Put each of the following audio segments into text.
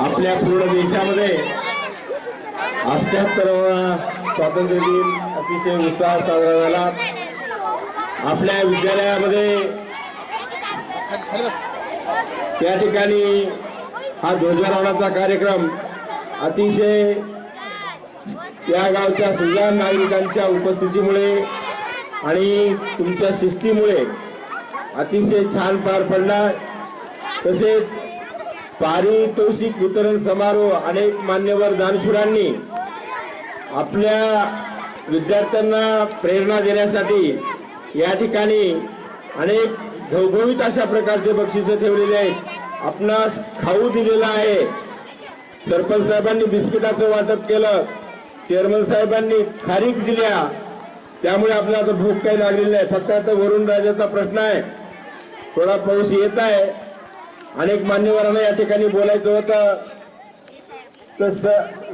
आपल्या पूर्ण देशामध्ये अष्ट्याहत्तरावा स्वातंत्र्य दिन अतिशय उत्साहात साजरा झाला. आपल्या विद्यालयामध्ये त्या ठिकाणी हा ध्वजारोहणाचा कार्यक्रम अतिशय या गावच्या सुजाण नागरिकांच्या उपस्थितीमुळे आणि तुमच्या शिस्तीमुळे अतिशय छान पार पडला. तसेच पारितोषिक वितरण समारोह अनेक मान्यवर दानशूरांनी आपल्या विद्यार्थ्यांना प्रेरणा देण्यासाठी या ठिकाणी अनेक घवघवीत अशा प्रकारचे बक्षिसं ठेवलेले आहेत. आपणास खाऊ दिलेला आहे. सरपंच साहेबांनी बिस्किटाचं वाटप केलं. चेअरमन साहेबांनी खारीक दिल्या. त्यामुळे आपल्याला आता भूक काही लागलेली नाही. फक्त आता वरुण राजाचा प्रश्न आहे. थोडा पाऊस येत आहे. अनेक मान्यवरांना या ठिकाणी बोलायचं होतं. तर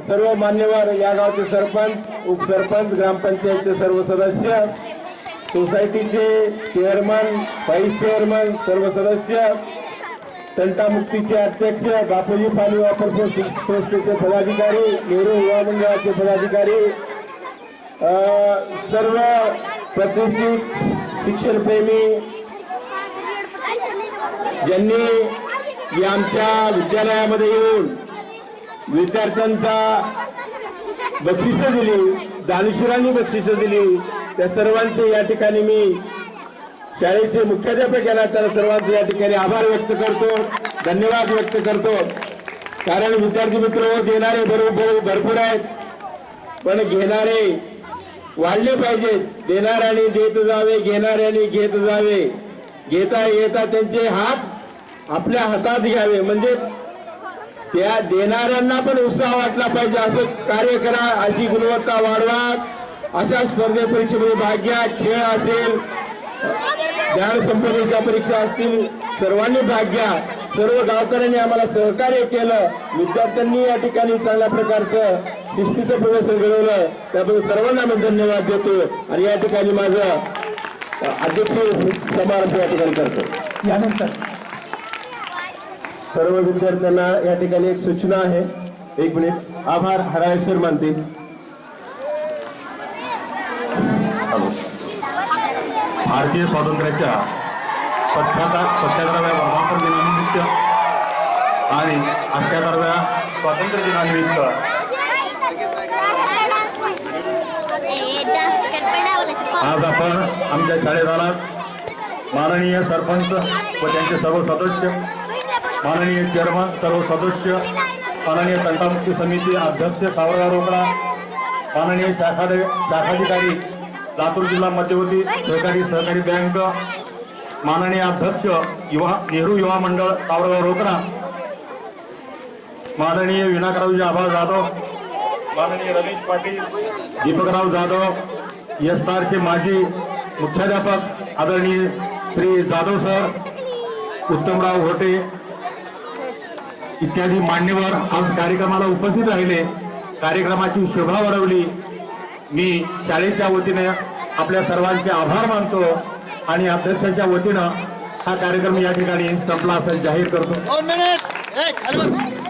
सर्व मान्यवर या गावचे सरपंच उपसरपंच ग्रामपंचायतचे सर्व सदस्य सोसायटीचे चेअरमन व्हाईस चेअरमन सर्व सदस्य तंटामुक्तीचे अध्यक्ष बापूजी पाणी वापर संस्थेचे पदाधिकारी नेहरू युवा मंडळाचे पदाधिकारी सर्व प्रतिष्ठित शिक्षणप्रेमी ज्यांनी की आमच्या विद्यालयामध्ये येऊन विद्यार्थ्यांचा बक्षिसं दिली दानशुरांनी बक्षिसं दिली. त्या सर्वांचे या ठिकाणी मी शाळेचे मुख्याध्यापक याला त्याला सर्वांचे या ठिकाणी आभार व्यक्त करतो धन्यवाद व्यक्त करतो. कारण विद्यार्थी मित्र हो, देणारे बरोबर भरपूर आहेत पण घेणारे वाढले पाहिजेत. देणाऱ्याने देत जावे घेणाऱ्याने घेत जावे. घेता येता त्यांचे हात आपल्या हातात घ्यावे. म्हणजे त्या देणाऱ्यांना पण उत्साह वाटला पाहिजे. असं कार्य करा अशी गुणवत्ता वाढवा. अशा स्पर्धे परीक्षेमध्ये भाग घ्या. खेळ असेल ज्ञान संपदेच्या परीक्षा असतील सर्वांनी भाग घ्या. सर्व गावकऱ्यांनी आम्हाला सहकार्य केलं. विद्यार्थ्यांनी या ठिकाणी चांगल्या प्रकारचं शिस्तीचं प्रदर्शन घडवलं. त्याबद्दल सर्वांना मी धन्यवाद देतो आणि या ठिकाणी माझं अध्यक्ष समारंभ या ठिकाणी करतो. यानंतर सर्व विद्यार्थ्यांना या ठिकाणी एक सूचना आहे. एक मिनिट. आभार. हराळेश्वर मानते भारतीय स्वातंत्र्याच्या सत्याहत्तर सत्याहत्तराव्या वर्धापन दिनानिमित्त आणि अठ्याहत्तराव्या स्वातंत्र्य दिनानिमित्त आज आपण आमच्या शाळेत आलात. माननीय सरपंच व त्यांचे सर्व सदस्य माननीय चेअरमन सर्व सदस्य माननीय तंटामुक्ती समिती अध्यक्ष सावरगाव रोकडा माननीय शाखा शाखाधिकारी लातूर जिल्हा मध्यवर्ती सहकारी सहकारी बँक माननीय अध्यक्ष युवा नेहरू युवा मंडळ सावरगाव रोकडा माननीय विनायकरावजी आभा जाधव माननीय रमेश पाटील दीपकराव जाधव एस चे माजी मुख्याध्यापक आदरणीय श्री जाधव सर उत्तमराव होटे इत्यादी मान्यवर आज कार्यक्रमाला उपस्थित राहिले. कार्यक्रमाची शोभा वाढवली. मी शाळेच्या वतीने आपल्या सर्वांचे आभार मानतो आणि अध्यक्षाच्या वतीनं हा कार्यक्रम या ठिकाणी संपला असं जाहीर करतो.